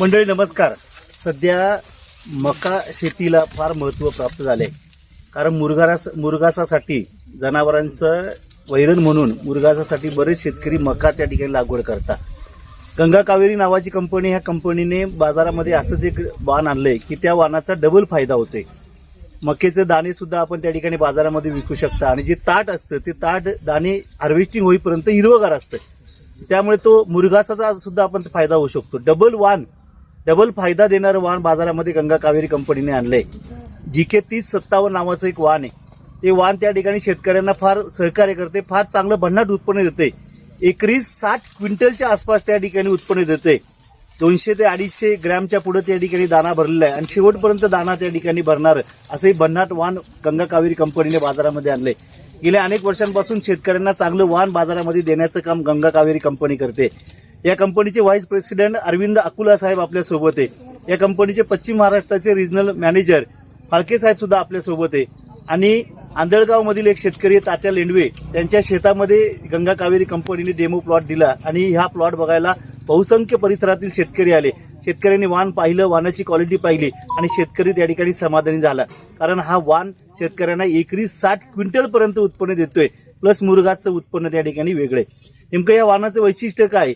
मंडळी नमस्कार. सध्या मका शेतीला फार महत्त्व प्राप्त झाले कारण मुरगारास मुरगासासाठी जनावरांचं वैरण म्हणून मुरगासासाठी बरेच शेतकरी मका त्या ठिकाणी लागवड करतात. गंगा कावेरी नावाची कंपनी ह्या कंपनीने बाजारामध्ये असंच एक वाण आणलंय की त्या वाणाचा डबल फायदा होतो मक्याचे दाणेसुद्धा आपण त्या ठिकाणी बाजारामध्ये विकू शकता आणि जे ताट असतं ते ताट दाणे हार्वेस्टिंग होईपर्यंत हिरवगार असतं. त्यामुळे तो मुरगासाचा सुद्धा आपण फायदा होऊ शकतो. डबल वाण डबल फायदा देणारं वाण बाजारामध्ये गंगा कावेरी कंपनीने आहे जी के तीस सत्तावन्न नावाचं एक वाण आहे. ते वाण त्या ठिकाणी शेतकऱ्यांना फार सहकार्य करते फार चांगलं भन्नाट उत्पन्न देते. एकरी साठ क्विंटलच्या आसपास त्या ठिकाणी उत्पन्न देते. दोनशे ते अडीचशे ग्रॅमच्या पुढे त्या ठिकाणी दाना भरलेला आहे. आणि शेवटपर्यंत दाना त्या ठिकाणी भरणार असंही भन्नाट वाण गंगा कावेरी कंपनीने बाजारामध्ये आणले गेल्या अनेक वर्षांपासून शेतकऱ्यांना चांगलं वाण बाजारामध्ये देण्याचं काम गंगा कावेरी कंपनी करते. या कंपनीचे व्हाईस प्रेसिडेंट अरविंद अकुला साहेब आपल्यासोबत आहे. या कंपनीचे पश्चिम महाराष्ट्राचे रिजनल मॅनेजर फाळके साहेब सुद्धा आपल्यासोबत आहे. आणि आंधळगावमधील एक शेतकरी आहे तात्या लेंडवे. त्यांच्या शेतामध्ये गंगा कावेरी कंपनीने डेमो प्लॉट दिला आणि ह्या प्लॉट बघायला बहुसंख्य परिसरातील शेतकरी आले. शेतकऱ्यांनी वाण पाहिलं वाणाची क्वालिटी पाहिली आणि शेतकरी त्या ठिकाणी समाधानी झाला. कारण हा वाण शेतकऱ्यांना एकरी साठ क्विंटलपर्यंत उत्पन्न देतोय प्लस मुरगाचं उत्पन्न त्या ठिकाणी वेगळे नेमकं या वाणाचं वैशिष्ट्य काय?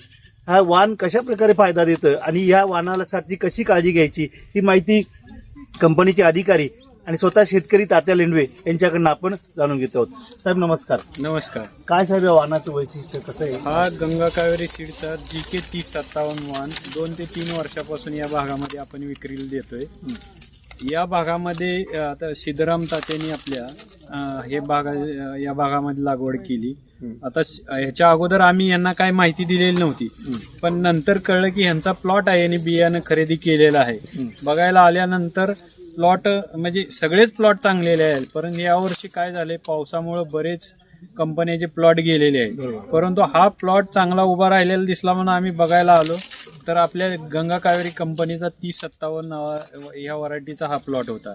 हा वाण कशा प्रकारे फायदा देतं आणि या वाणासाठी कशी काळजी घ्यायची ही माहिती कंपनीचे अधिकारी आणि स्वतः शेतकरी तात्या लेंडवे यांच्याकडनं आपण जाणून घेतो आहोत. साहेब नमस्कार. नमस्कार. काय साहेब या वाहनाचं वैशिष्ट्य कसं आहे? हा गंगा कावेरी सीडचा जी के तीस सत्तावन्न वाहन दोन ते तीन वर्षापासून या भागामध्ये आपण विक्रीला देतोय. या भागामध्ये आता सिद्धराम तात्यांनी आपल्या हे भागा या भागामध्ये लागवड केली. आता ह्याच्या अगोदर आम्ही यांना काय माहिती दिलेली नव्हती. पण नंतर कळलं की ह्यांचा प्लॉट आहे आणि बियाणं खरेदी केलेलं आहे. बघायला आल्यानंतर प्लॉट म्हणजे सगळेच प्लॉट चांगलेले आहेत. परंतु यावर्षी काय झाले पावसामुळे बरेच कंपन्याचे प्लॉट गेलेले आहेत. परंतु हा प्लॉट चांगला उभा राहिलेला दिसला म्हणून आम्ही बघायला आलो. तर आपल्या गंगा कावेरी कंपनीचा तीस सत्तावन्न नावा ह्या व्हरायटीचा हा प्लॉट होता.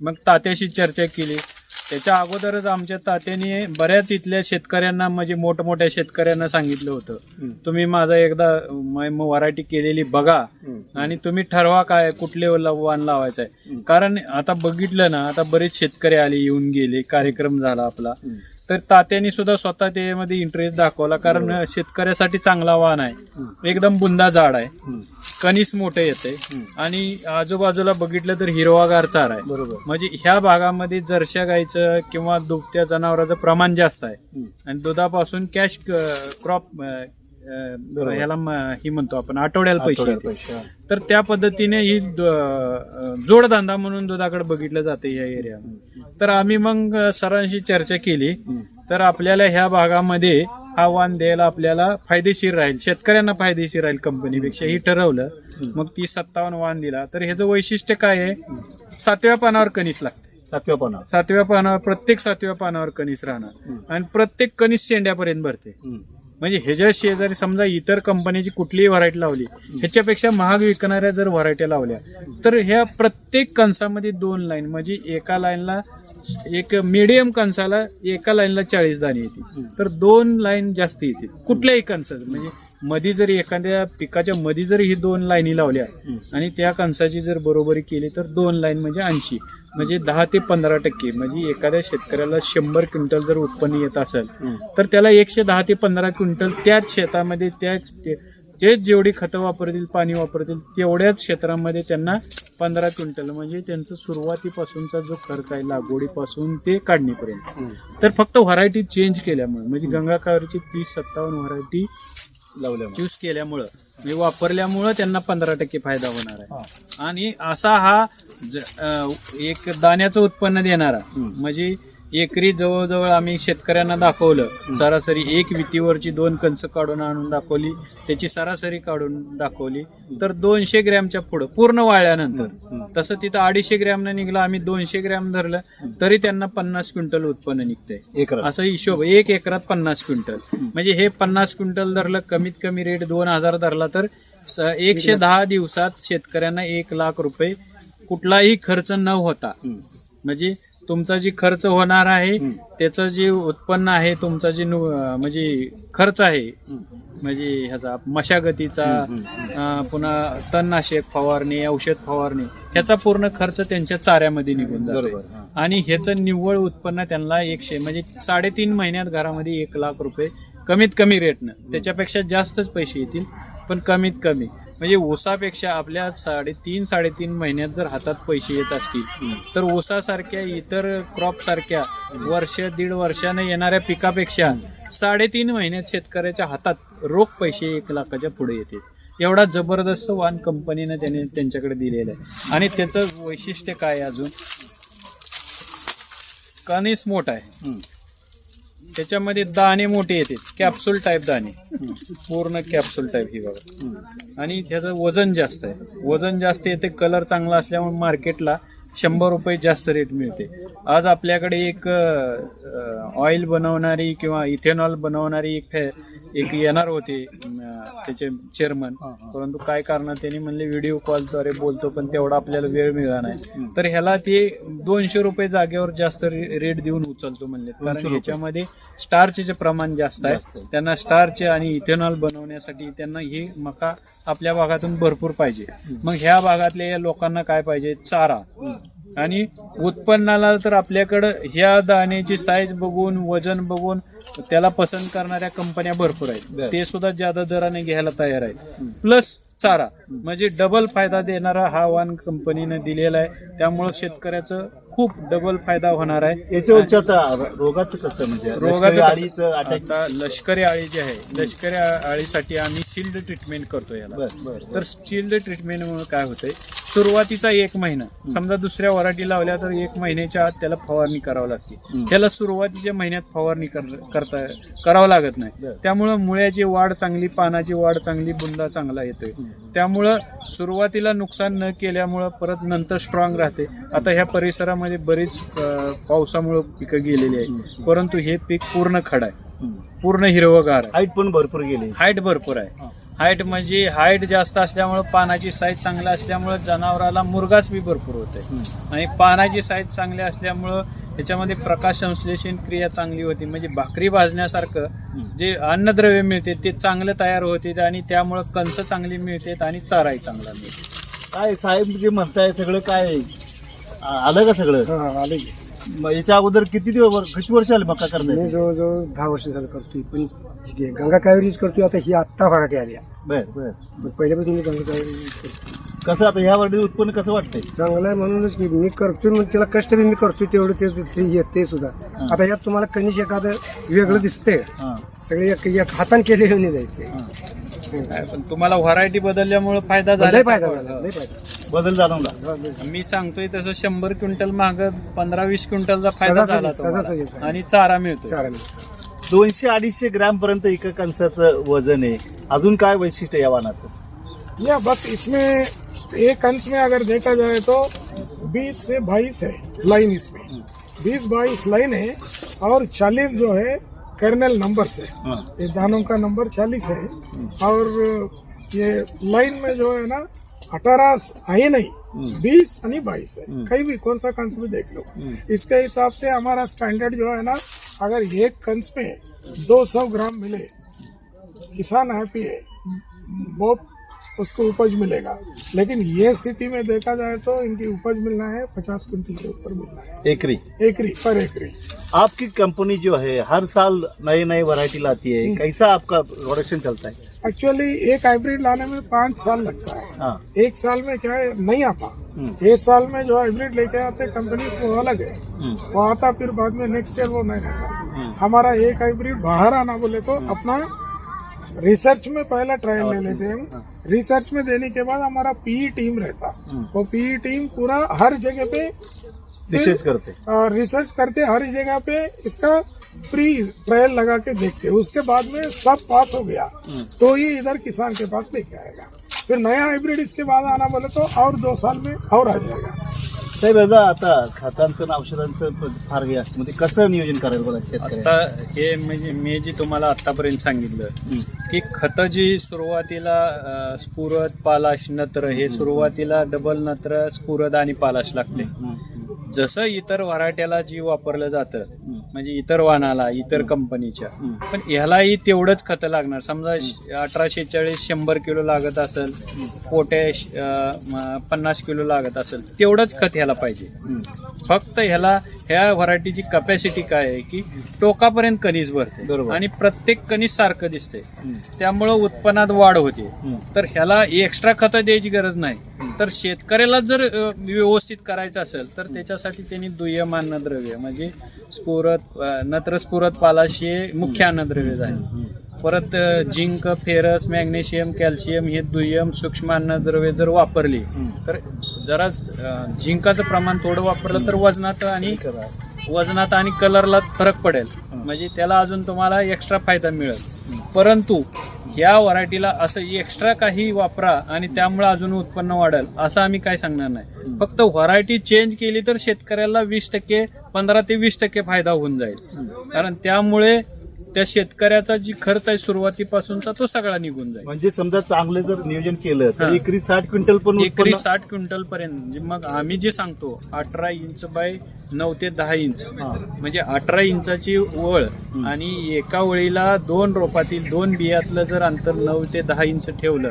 मग तात्याशी चर्चा केली. त्याच्या अगोदरच आमच्या तात्याने बऱ्याच इथल्या शेतकऱ्यांना म्हणजे मोठमोठ्या शेतकऱ्यांना सांगितलं होतं. तुम्ही माझा एकदा व्हरायटी केलेली बघा आणि तुम्ही ठरवा काय कुठले वाण लावायचं आहे कारण आता बघितलं ना आता बरेच शेतकरी आले येऊन गेले कार्यक्रम झाला आपला. तर तात्यांनी सुद्धा स्वतः त्यामध्ये इंटरेस्ट दाखवला कारण शेतकऱ्यासाठी चांगला वाण आहे. एकदम बुंदा झाड आहे. कणीस मोठे येते आणि आजूबाजूला बघितलं तर हिरवागार चार आहे. बरोबर. म्हणजे ह्या भागामध्ये जर्शा गाईचं किंवा दुभत्या जनावराचं प्रमाण जास्त आहे. आणि दुधापासून कॅश क्रॉप ह्याला म- ही म्हणतो आपण आठवड्याला पैसे येते. तर त्या पद्धतीने ही द- अं, जोडधंदा म्हणून दुधाकडे बघितलं जाते या एरियामध्ये तर आम्ही मग सरांशी चर्चा केली. तर आपल्याला ह्या भागामध्ये हा वाण द्यायला आपल्याला फायदेशीर राहील. शेतकऱ्यांना फायदेशीर राहील कंपनीपेक्षा ही ठरवलं. मग ती सत्तावन्न वाण दिला. तर ह्याचं वैशिष्ट्य काय आहे? सातव्या पानावर कणीस लागते. सातव्या पाना सातव्या पानावर प्रत्येक सातव्या पानावर कणीस राहणार. आणि प्रत्येक कणीस शेंड्यापर्यंत भरते. म्हणजे ह्याच्या शेजारी समजा इतर कंपनीची कुठलीही व्हरायटी लावली ह्याच्यापेक्षा महाग विकणाऱ्या जर व्हरायट्या लावल्या तर ह्या प्रत्येक कणसामध्ये दोन लाईन म्हणजे एका लाईनला एक मिडियम कणसाला एका लाईनला चाळीस दाणे येतील. तर दोन लाईन जास्त येतील. कुठल्याही कणसाचं म्हणजे मधी जरी एखाद्या पिकाच्या मध्ये जरी ही दोन लाईनी लावल्या आणि त्या कणसाची जर बरोबरी केली तर दोन लाईन म्हणजे ऐंशी. म्हणजे दहा ते पंधरा टक्के. म्हणजे एखाद्या शेतकऱ्याला शंभर क्विंटल जर उत्पन्न येत असेल तर त्याला एकशे दहा ते पंधरा क्विंटल त्याच शेतामध्ये त्या ते- जे जेवढी खतं वापरतील पाणी वापरतील तेवढ्याच क्षेत्रामध्ये त्यांना पंधरा क्विंटल म्हणजे त्यांचं सुरुवातीपासूनचा जो खर्च आहे लागवडीपासून ते काढणीपर्यंत. तर फक्त व्हरायटी चेंज केल्यामुळे म्हणजे गंगा कावेरीची तीस सत्तावन्न व्हरायटी लावल्या चूज केल्यामुळं. म्हणजे वापरल्यामुळं त्यांना पंधरा टक्के फायदा होणार आहे. आणि असा हा ज- अं, एक दाण्याचं उत्पन्न देणारा म्हणजे एकरी जवळजवळ आम्ही शेतकऱ्यांना दाखवलं. सरासरी एक वितीवरची दोन कंच काढून आणून दाखवली. त्याची सरासरी काढून दाखवली. तर दोनशे ग्रॅमच्या पुढं पूर्ण वाळल्यानंतर तसं तिथं अडीचशे ग्रॅमनं निघलं आम्ही दोनशे ग्रॅम धरलं तरी त्यांना पन्नास क्विंटल उत्पन्न निघतंय. असा हिशोब एक एकरात पन्नास क्विंटल. म्हणजे हे पन्नास क्विंटल धरलं कमीत कमी रेट दोन हजार धरला तर एकशे दहा दिवसात शेतकऱ्यांना एक लाख रुपये कुठलाही खर्च न होता. म्हणजे तुमचा जे खर्च होणार आहे त्याचं जे उत्पन्न आहे तुमचा जे म्हणजे खर्च आहे म्हणजे ह्याचा मशागतीचा पुन्हा तणनाशक फवारणी औषध फवारणी ह्याचा पूर्ण खर्च त्यांच्या चाऱ्यामध्ये निघून बरोबर, जातो आणि ह्याचं निव्वळ उत्पन्न त्यांना एकशे म्हणजे साडेतीन महिन्यात घरामध्ये एक लाख रुपये कमीत कमी रेटनं त्याच्यापेक्षा जास्तच पैसे येतील पण कमीत कमी. म्हणजे ऊसापेक्षा आपल्या साडेतीन साडेतीन महिन्यात जर हातात पैसे येत असतील तर ऊसासारख्या इतर क्रॉपसारख्या वर्ष दीड वर्षानं येणाऱ्या पिकापेक्षा साडेतीन महिन्यात शेतकऱ्याच्या हातात रोख पैसे एक लाखाच्या पुढे येतील. एवढा जबरदस्त वाहन कंपनीनं त्याने त्यांच्याकडे दिलेलं आहे. आणि त्याचं वैशिष्ट्य काय आहे अजून? कणीस मोठा आहे. त्याच्यामध्ये दाणे मोठे येतात कॅप्सूल टाईप दाणे. पूर्ण कॅप्सूल टाईप ही बघा. आणि त्याचं वजन जास्त आहे. वजन जास्त येते कलर चांगला असल्यामुळे मार्केटला शंभर रुपये जास्त रेट मिळते. आज आपल्याकडे एक ऑइल बनवणारी किंवा इथेनॉल बनवणारी एक फॅ- एक येणार होते त्याचे चेअरमन परंतु काय कारण त्यांनी म्हणले व्हिडिओ कॉलद्वारे बोलतो पण तेवढा आपल्याला वेळ मिळाला नाही. तर ह्याला ते दोनशे रुपये जागेवर जास्त रेट देऊन उचलतो म्हणले. कारण ह्याच्यामध्ये स्टार्चचे प्रमाण जास्त आहे. त्यांना स्टार्च आणि इथेनॉल बनवण्यासाठी त्यांना ही मका आपल्या भागातून भरपूर पाहिजे. मग ह्या भागातल्या या लोकांना काय पाहिजे? चारा. आणि उत्पन्नाला तर आपल्याकडं ह्या दाण्याची साईज बघून वजन बघून त्याला पसंत करणाऱ्या कंपन्या भरपूर आहेत. ते सुद्धा ज्यादा दराने घ्यायला तयार आहेत. प्लस चारा म्हणजे डबल फायदा देणारा हा वाण कंपनीने दिलेला आहे. त्यामुळं शेतकऱ्याचं खूप डबल फायदा होणार आहे. याच्यावरच्या आता रोगाचं कसं म्हणजे रोगाचं लष्करी आळी जी आहे लष्करी आळीसाठी आम्ही शिल्ड ट्रीटमेंट करतो याला. तर शिल्ड ट्रीटमेंटमुळे काय होतंय? सुरुवातीचा एक महिना. समजा दुसऱ्या वराठी लावल्या तर एक महिन्याच्या आत त्याला फवारणी करावी लागते. त्याला सुरुवातीच्या महिन्यात फवारणी कर- करता करावं लागत नाही. त्यामुळं मुळ्याची वाढ चांगली पानाची वाढ चांगली बुंदा चांगला येतोय. त्यामुळं सुरुवातीला नुकसान न केल्यामुळं परत नंतर स्ट्रॉंग राहते. आता ह्या परिसरामध्ये बरीच पावसामुळं पिकं गेलेली आहे परंतु हे पीक पूर्ण खड आहे. पूर्ण हिरवगार आहे. हाईट पण भरपूर गेली. हाईट भरपूर आहे. हाईट म्हणजे हाईट जास्त असल्यामुळं पानाची साईज चांगली असल्यामुळं जनावराला मुरगाच बी भरपूर होते. आणि पानाची साईज चांगली असल्यामुळं त्याच्यामध्ये प्रकाश संश्लेषण क्रिया चांगली होती. म्हणजे भाकरी भाजण्यासारखं जे अन्नद्रव्य मिळते ते चांगलं तयार होते आणि त्यामुळं कणसं चांगली मिळतात आणि चाराही चांगला मिळते. काय साहेब जे म्हणताय सगळं काय? आ- आलं का सगळं? हा आले की. याच्या अगोदर किती दिवस किती वर्ष आले मका मी करताय जवळजवळ दहा वर्ष झालं करतोय पण ठीक आहे गंगा कावेरीच करतोय आता ही आत्ता व्हरायटी आली आहे. बर बर. पण पहिल्यापासून मी गंगा कावेरी कसं आता ह्या वर्षी उत्पन्न कसं वाटतंय? चांगलं आहे म्हणूनच की मी करतोय मग त्याला कष्ट बी मी करतोय तेवढं ते ते येते सुद्धा. आता यात तुम्हाला कनिश एखादं वेगळं दिसतंय. हा. सगळे एक एक हातान केलेले नाही जायचे काय पण तुम्हाला व्हरायटी बदलल्यामुळं फायदा लय झाला फायदा झाला लय फायदा बदल जाणवला. मी सांगतोय तसं शंभर क्विंटल माग पंधरा वीस क्विंटलचा फायदा झाला तुम्हाला. आणि चारा मिळतो चारा दोनशे अडीचशे ग्रॅम पर्यंत एका कणसाचं वजन आहे. अजून काय वैशिष्ट्य आहे या वाणाचं? या बस इसमें एक अंश में अगर देखा जाए तो 20 से 22 है लाइन इसमें। 20 22 लाइन है और 40 जो है कर्नल नंबर से ये दानों का नंबर 40 है और ये लाइन में जो है ना अठारह है नहीं बीस यानी बाईस है। कहीं भी कौन सा कंस भी देख लो। इसके हिसाब से हमारा स्टैंडर्ड जो है ना अगर एक कंस में 200 ग्राम मिले किसान हैप्पी है बहुत उसको उपज मिलेगा। लेकिन ये स्थिति में देखा जाए तो इनकी उपज मिलना है पचास क्विंटल के ऊपर मिलना है। एकरी? एकरी पर एकरी। आपकी कंपनी जो है हर साल नई नई वैरायटी लाती है। कैसा आपका प्रोडक्शन चलता है? एक्चुअली एक हाइब्रिड लाने में पाँच साल लगता है। हाँ। एक साल में क्या है नहीं आता। एक साल में जो हाइब्रिड लेके आते कंपनी वो अलग है। वो आता फिर बाद में नेक्स्ट ईयर वो नहीं रहता। हमारा एक हाइब्रिड बाहर आना बोले तो अपना रिसर्च में पहला ट्रायल ले लेते हैं। हम। रिसर्च में देने के बाद हमारा पीई टीम रहता। वो पीई टीम पूरा हर जगह पे रिसर्च करते। रिसर्च करते हर जगह पे इसका फ्री ट्रायल लगा के देखते। उसके बाद में सब पास हो गया। तो ही इधर किसान के पास लेके आएगा। फिर नया हाइब्रिड इसके बाद आना बोले तो और दो साल में और आ जाएगा। साहेब याचा आता खतांचं आणि औषधांचं प- फार हे असतं. म्हणजे कसं नियोजन करायला बघा शेतकऱ्या आता हे म्हणजे मी जे तुम्हाला आतापर्यंत सांगितलं की खतं जी सुरुवातीला अं, स्फुरद पालाश नत्र हे सुरुवातीला डबल नत्र स्फुरद आणि पालाश लागते. जसं इतर वराट्याला जी वापरलं जातं म्हणजे इतर वाहनाला इतर कंपनीच्या. पण ह्यालाही तेवढंच खतं लागणार. समजा अठराशे चाळीस शंभर किलो लागत असेल पोटॅश पन्नास किलो लागत असेल तेवढंच खत ह्याला पाहिजे. फक्त ह्याला ह्या व्हरायटीची कपॅसिटी काय आहे की टोकापर्यंत कणीस भरते. बरोबर. आणि प्रत्येक कणीस सारखं दिसते. त्यामुळं उत्पन्नात वाढ होते. तर ह्याला एक्स्ट्रा खतं द्यायची गरज नाही. तर शेतकऱ्याला जर व्यवस्थित करायचं असेल तर त्याच्यासाठी त्यांनी दुय्यम अन्नद्रव्य म्हणजे स्फुरत नत्र स्फुरत पालाश मुख्य अन्नद्रव्य आहे परत झिंक फेरस मॅग्नेशियम कॅल्शियम हे दुय्यम सूक्ष्म अन्नद्रव्य जर वापरली तर जरा अ, झिंकाचं प्रमाण थोडं वापरलं तर वजनात आणि वजनात आणि कलरला फरक पडेल. म्हणजे त्याला अजून तुम्हाला एक्स्ट्रा फायदा मिळेल. परंतु ह्या व्हरायटीला असं एक्स्ट्रा काही वापरा आणि त्यामुळे अजून उत्पन्न वाढेल असं आम्ही काय सांगणार नाही. फक्त व्हरायटी चेंज केली तर शेतकऱ्याला वीस टक्के पंधरा ते वीस टक्के फायदा होऊन जाईल. कारण त्यामुळे त्या शेतकऱ्याचा जी खर्च आहे सुरुवातीपासूनचा तो सगळा निघून जाईल म्हणजे समजा चांगलं जर नियोजन केलं तर हा. एकरी साठ क्विंटल पण एकरी उत्पन्न साठ क्विंटल पर्यंत म्हणजे मग आम्ही जे सांगतो अठरा इंच बाय नऊ ते दहा इंच हा. म्हणजे अठरा इंचाची वळ आणि एका वळीला दोन रोपातील दोन बियातलं जर अंतर नऊ ते दहा इंच ठेवलं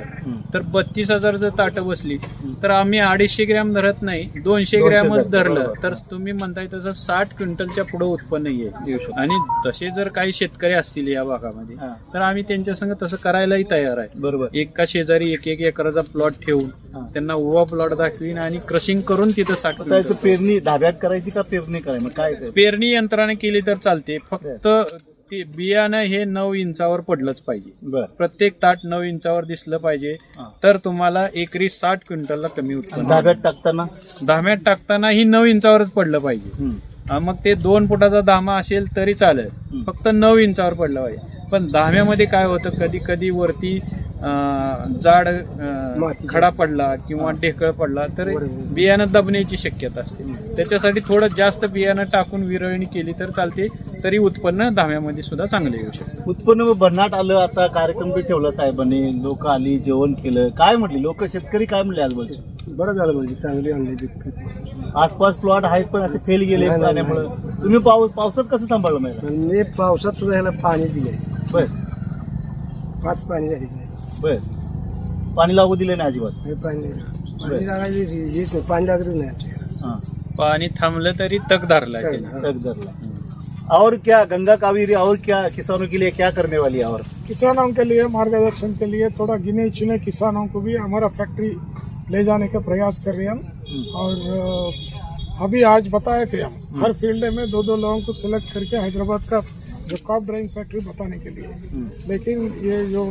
तर बत्तीस हजार जर ताटं बसली तर आम्ही अडीचशे ग्रॅम धरत नाही दोनशे दोनशे ग्रॅमच धरतो, धरलं बरोबर. तर तुम्ही म्हणताय तसं साठ क्विंटलच्या पुढे उत्पन्न येऊ येईल शकतं. आणि तसे जर काही शेतकरी असतील या भागामध्ये. हा. तर आम्ही त्यांच्या संग तसं करायलाही तयार आहे. बरोबर. एका शेजारी एक एक एकराचा प्लॉट ठेवून. त्यांना उभा प्लॉट दाखवीन आणि क्रशिंग करून तिथं आता साठवून पेरणी धाब्यात करायची का पेरणी करायची? मग काय ते? पेरणी यंत्राने केली तर चालते. फक्त ते बियाणं हे नऊ इंचावर पडलंच पाहिजे. बर. प्रत्येक ताट नऊ इंचावर दिसलं पाहिजे. हा. तर तुम्हाला एकरी साठ क्विंटलला कमी उत्पन्न धाब्यात टाकताना? धाम्यात टाकताना ही नऊ इंचावरच पडलं पाहिजे. हम्म. मग ते दोन फुटाचा धामा असेल तरी चालेल. फक्त नऊ इंचावर पडलं पाहिजे. पण धाम्यामध्ये काय होतं? कधी कधी वरती जाड. खडा पडला किंवा ढेकळ पडला तर बियाणं दबण्याची शक्यता असते. त्याच्यासाठी थोडं जास्त बियाणं टाकून विरळणी केली तर चालते तरी उत्पन्न धाम्यामध्ये सुद्धा चांगले येऊ शकते. उत्पन्न भन्नाट आलं आता कार्यक्रम बी ठेवला साहेबांनी लोक आली जेवण केलं. काय म्हटली? लोक शेतकरी काय म्हणले आज बोलचे बरं झालं म्हणजे चांगली आणली. आसपास प्लॉट आहेत पण असे फेल गेले पाण्यामुळे. तुम्ही पाऊस पावसात कसं सांभाळलं मी पावसात सुद्धा ह्याला पाणीच दिले बर पाच पाणी झाली. बर. पाणी लागू दिलं नाही अजिबात? हे पाणी पाणी लागायची हेच नाही पाणी लागतच नाही आमच्या. हाँ. पाणी थांबलं तरी तग धरला काय धरला. और क्या गंगा कावेरी और क्या किसानों के लिए क्या करने वाली है और? किसानों के लिए मार्गदर्शन के लिए थोड़ा गिने चुने किसानों को भी हमारा फैक्ट्री ले जाने का प्रयास कर रहे हैं हम। और अ, अभी आज बताए थे हम हर फील्ड में दो दो लोगों को सिलेक्ट करके हैदराबाद का जो कॉप ड्राइंग फैक्ट्री बताने के लिए। लेकिन ये जो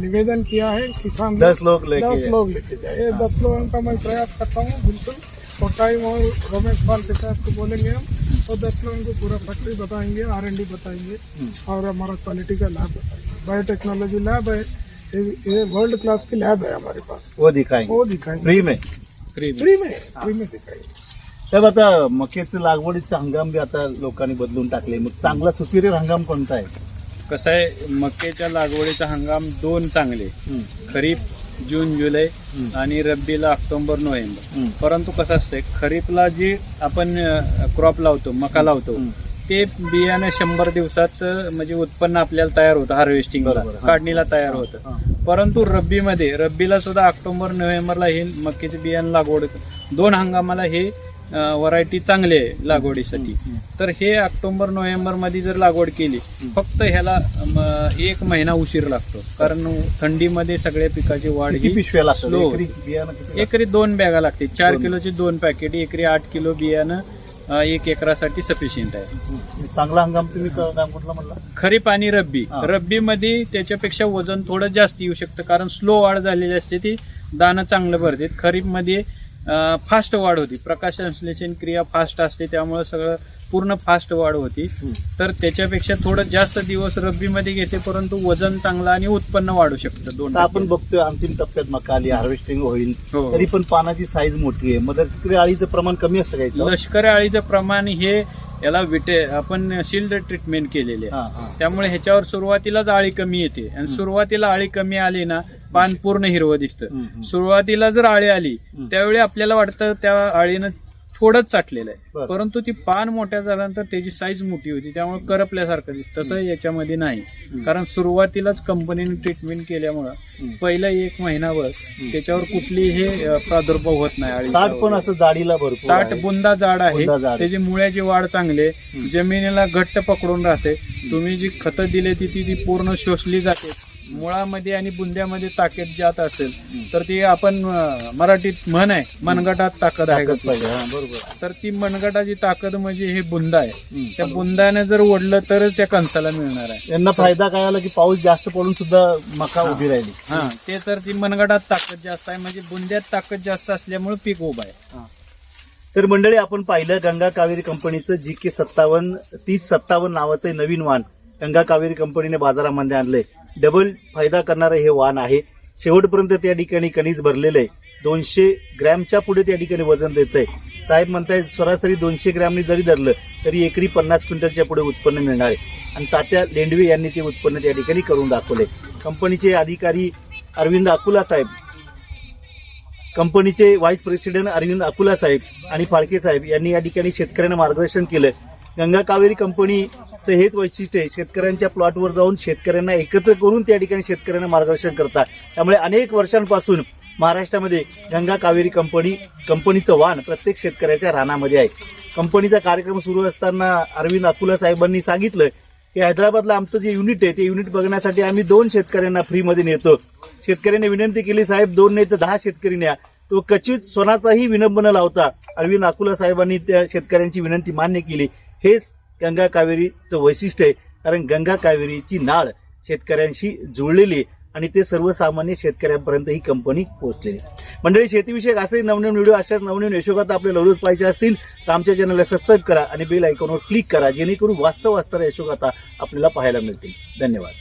निवेदन किया है किसान दस लोग लेके दस लोग लेके जाए ये दस लोगों का मैं प्रयास करता हूँ बिल्कुल। और टाइम और रमेश पाल के साथ को बोलेंगे हम और दस लोगों को पूरा फैक्ट्री बताएँगे आर एन डी बताएँगे और हमारा क्वालिटी का लैब बताएँगे। बायोटेक्नोलॉजी लैब है ये वर्ल्ड क्लास की लैब है हमारे पास। वो दिखाएँगे। वो दिखाएँगे। फ्री में? फ्री में। फ्री में दिखाएँगे। साहेब आता मक्याचं लागवडीचे हंगाम बी आता लोकांनी बदलून टाकले. मग चांगला सुपिरियर हंगाम कोणता आहे? कसं आहे मक्याच्या लागवडीचा हंगाम दोन चांगले. खरीप जून जुलै आणि रब्बीला ऑक्टोबर नोव्हेंबर. परंतु कसं असतंय खरीपला जी आपण क्रॉप लावतो मका लावतो ते बियाणं शंभर दिवसात म्हणजे उत्पन्न आपल्याला तयार होतं हार्वेस्टिंगला. काढणीला तयार होतं. परंतु रब्बीमध्ये रब्बीला सुद्धा ऑक्टोबर नोव्हेंबरला हे मक्याचे बियाणं लागवड दोन हंगामाला हे व्हरायटी चांगली आहे लागवडीसाठी. तर हे ऑक्टोबर नोव्हेंबरमध्ये जर लागवड केली फक्त ह्याला एक महिना उशीर लागतो. कारण थंडीमध्ये सगळ्या पिकाची वाढ ही पिशव्या लागतात? slow एकरी दोन बॅगा लागते. चार. किलोची दोन पॅकेट एकरी आठ किलो बियाणं एक एकरासाठी सफिशियंट आहे? चांगला हंगाम तुम्ही म्हटलं खरीप आणि रब्बी. रब्बीमध्ये त्याच्यापेक्षा वजन थोडं जास्त येऊ शकतं. कारण स्लो वाढ झालेली असते ती दाणं चांगलं भरते खरीपमध्ये फास्ट वाढ होती. प्रकाश संश्लेषण क्रिया फास्ट असते त्यामुळे सगळं पूर्ण फास्ट वाढ होती. तर त्याच्यापेक्षा थोडं जास्त दिवस रब्बीमध्ये घेते परंतु वजन चांगलं आणि उत्पन्न वाढू शकतं दोन आपण. बघतोय अंतिम टप्प्यात मका आली हार्वेस्टिंग होईल. हो. तरी पण पानाची साईज मोठी आहे. मग शेतकरी आळीचं प्रमाण कमी असतं का याच्यावर? लष्करी आळीचं प्रमाण हे याला विटे आपण शिल्ड ट्रीटमेंट केलेली आहे. त्यामुळे ह्याच्यावर सुरुवातीलाच आळी कमी येते. आणि सुरुवातीला आळी कमी आली ना पान पूर्ण हिरवं दिसतं. सुरुवातीला जर आळी आली त्यावेळी आपल्याला वाटतं त्या आळीनं थोडंच चाटलेलं आहे. परंतु ती पान मोठ्या झाल्यानंतर त्याची साईज मोठी होती त्यामुळे करपल्यासारखं दिसतं. तसं याच्यामध्ये नाही. कारण सुरुवातीलाच कंपनीने ट्रीटमेंट केल्यामुळं पहिला एक महिनाभर त्याच्यावर कुठलीही प्रादुर्भाव होत नाही ताट पण. असं जाडीला भरपूर ताट. बुंदा जाड आहे. त्याची मुळ्याची वाढ चांगली जमिनीला घट्ट पकडून राहते. तुम्ही जी खतं दिली ती ती पूर्ण शोषली जाते. मुळामध्ये आणि बुंद्यामध्ये ताकद जात असेल तर ती आपण अं, मराठीत म्हण आहे मनगटात ताकद आहे का पाहिजे हा, बरोबर. तर ती मनगटाची ताकद म्हणजे हे बुंदा आहे. त्या बुंदाने जर ओढलं तरच त्या कणसाला मिळणार आहे. यांना फायदा काय आला की पाऊस जास्त पडून सुद्धा मका उभी राहिली? हा ते तर ती मनगटात ताकद जास्त आहे म्हणजे बुंद्यात ताकद जास्त असल्यामुळे पीक उभं आहे. तर मंडळी आपण पाहिलं गंगा कावेरी कंपनीचं जी के सत्तावन्न तीस सत्तावन्न नावाचं हे नवीन वाण गंगा कावेरी कंपनीने बाजारामध्ये आणलंय. डबल फायदा करणारं हे वाण आहे. शेवटपर्यंत त्या ठिकाणी कणीस भरलेलं आहे. दोनशे ग्रॅमच्या पुढे त्या ठिकाणी वजन देत आहे साहेब म्हणतायत सरासरी दोनशे ग्रॅमनी जरी धरलं तरी एकरी पन्नास क्विंटलच्या पुढे उत्पन्न मिळणार आहे. आणि तात्या लेंडवे यांनी ते उत्पन्न त्या ठिकाणी करून दाखवले कंपनीचे अधिकारी अरविंद अकुला साहेब कंपनीचे व्हाईस प्रेसिडेंट अरविंद अकुला साहेब आणि फाळके साहेब यांनी या ठिकाणी शेतकऱ्यांना मार्गदर्शन केलं. गंगा कावेरी कंपनी तर हेच वैशिष्ट्य आहे. शेतकऱ्यांच्या प्लॉटवर जाऊन शेतकऱ्यांना एकत्र करून त्या ठिकाणी शेतकऱ्यांना मार्गदर्शन करतात. त्यामुळे अनेक वर्षांपासून महाराष्ट्रामध्ये गंगा कावेरी कंपनी कंपनीचं वाण प्रत्येक शेतकऱ्याच्या रानामध्ये आहे. कंपनीचा कार्यक्रम सुरू असताना अरविंद अकुला साहेबांनी सांगितलं की हैदराबादला आमचं जे युनिट आहे ते युनिट बघण्यासाठी आम्ही दोन शेतकऱ्यांना फ्रीमध्ये नेतो. शेतकऱ्यांनी विनंती केली साहेब दोन नाही तर दहा शेतकरी न्या. तो कचित सोनाचाही विनंब न लावता अरविंद अकुला साहेबांनी त्या शेतकऱ्यांची विनंती मान्य केली. हेच गंगा कावेरीचं वैशिष्ट्य आहे. कारण गंगा कावेरीची नाळ शेतकऱ्यांशी जुळलेली आहे आणि ते सर्वसामान्य शेतकऱ्यांपर्यंत ही कंपनी पोहोचलेली आहे. मंडळी शेतीविषयक असे नवनवीन व्हिडिओ अशाच नवनवीन यशोगात आपल्याला रोज पाहिजे असतील तर आमच्या चॅनलला सबस्क्राईब करा आणि बेल आयकॉनवर क्लिक करा जेणेकरून वास्तव असणाऱ्या यशोगाथा आपल्याला पाहायला मिळतील. धन्यवाद.